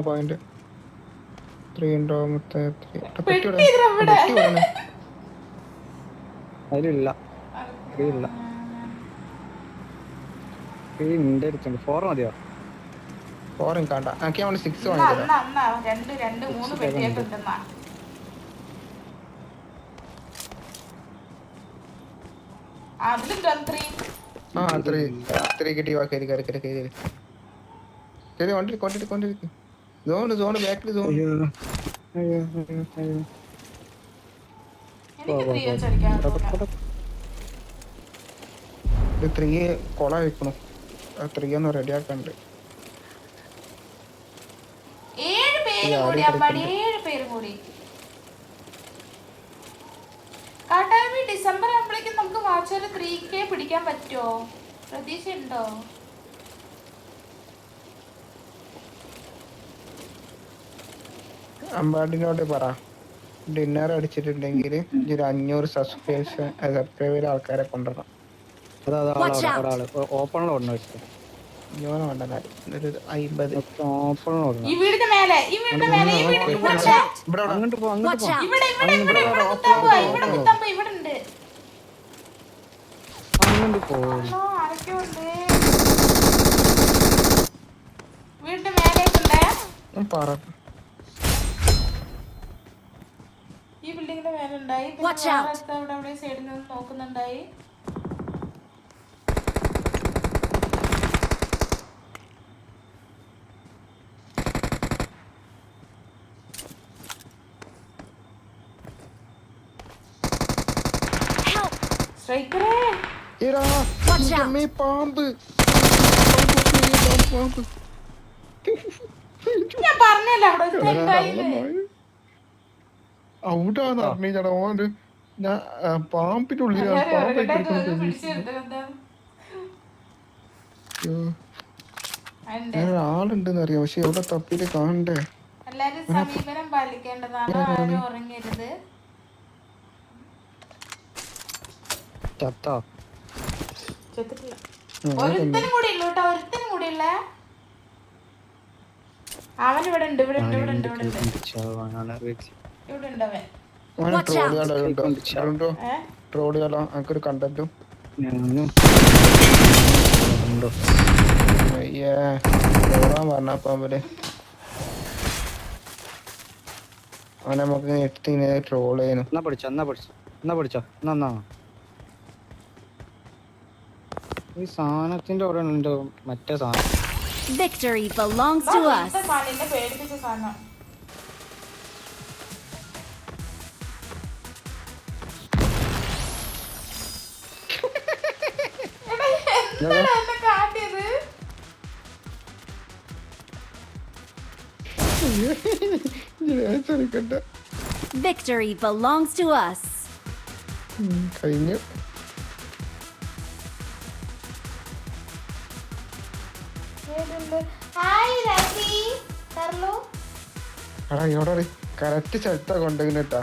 Point three ഉണ്ടോ? മൊത്തം? Three. ഇല്ല. ഈ നിന്റെ അടുത്തുണ്ട് ഫോർ മതിയോ? ഫോറും കാണ്ട. അവന് സിക്സ് വാങ്ങിക്കാം രണ്ട് രണ്ട് മൂന്ന് പെട്ടിയൊക്കെ ഉണ്ടെന്നാ അതിലുണ്ടോ ത്രീ ആ ത്രീ ത്രീ കിട്ടി. വാ കയറി കയറി കയറി കയറി കയറി വണ്ടി കൊണ്ടിട്ട് കൊണ്ടിരിക്കും സോണ് സോണ് ബാക്കിൽ സോൺ അയ്യോ അയ്യോ അയ്യോ അയ്യോ. എനിക്ക് ത്രീ കൊള വെക്കണം. ത്രീ ഒന്ന് റെഡി ആക്കണ്ട് ഏഴ് പേര് കൂടി അമ്പാടി ഏഴ് പേര് കൂടി. നമുക്ക് ത്രീ കെ പിടിക്കാൻ പറ്റുമോ പ്രതീക്ഷ ഉണ്ടോ അമ്പാടിനോട് പറ. ഡിന്നർ അടിച്ചിട്ടുണ്ടെങ്കിൽ ഒരു അഞ്ഞൂറ് സബ്സ്ക്രൈബേഴ്സ് സബ്സ്ക്രൈബർ ആൾക്കാരെ കൊണ്ടുവരണം. ഇവിടെ ഒരു മേലെ ഇവിടെ മേലെ. ഇവിടെ അങ്ങോട്ട് പോ ഇവിടെ Watch പോ out! ഇവിടെ ഇവിടെ ഇവിടെ വീടിന്റെ മേലേക്കുണ്ടേ ഞാൻ പറ. ഈ ബിൽഡിങ്ങിന്റെ മേലെ ഉണ്ടായി അവിടെ അവിടെ സൈഡിൽ നിന്ന് നോക്കുന്നുണ്ടായി! സ്ട്രൈക്കറേ പാമ്പ്. ഞാൻ പറഞ്ഞല്ലോ. ഔട്ടാന്ന് അറിഞ്ഞാ ഓന് ഞാൻ പാമ്പിന്റെ ഉള്ളിലാണ് പാമ്പ് ആളുണ്ടെന്ന് അറിയാം പക്ഷെ എവിടെ തപ്പിട്ട് കാണണ്ടേ? എല്ലാരും സമീപനം പാലിക്കേണ്ടതാണ്. ആരും ഉറങ്ങരുത്. ചത്തോ ചെത്തിട്ടില്ല. ഒരുത്തനും കൂടി കേട്ടോ ഒരുത്തനും കൂടി അവൻ ഇവിടെ ഉണ്ട് ഇവിടെ ഉണ്ട് ഇവിടെ ഉണ്ട് ഇവിടെ ഉണ്ട്. ഇവിടെ ഉണ്ട് അവൻ. എനിക്കൊരു കണ്ടന്റും ഞാനും. എത്തിനെ ട്രോൾ ചെയ്യുന്നു. എന്നാ പഠിച്ചോ എന്നാ പഠിച്ചോ. എന്നാ പഠിച്ചോ എന്നാ. ഈ സാധനത്തിന്റെ അവിടെ ഉണ്ട് മറ്റേ സാധനം. Victory belongs to us. ഇന്നത്തെ കളിന്റെ പേടിപ്പിച്ച സാധനം. Victory belongs to us. കഴിഞ്ഞു. എടാ ഇവിടെ കറക്റ്റ് സ്ഥലത്താ കൊണ്ടുവന്നിട്ടാ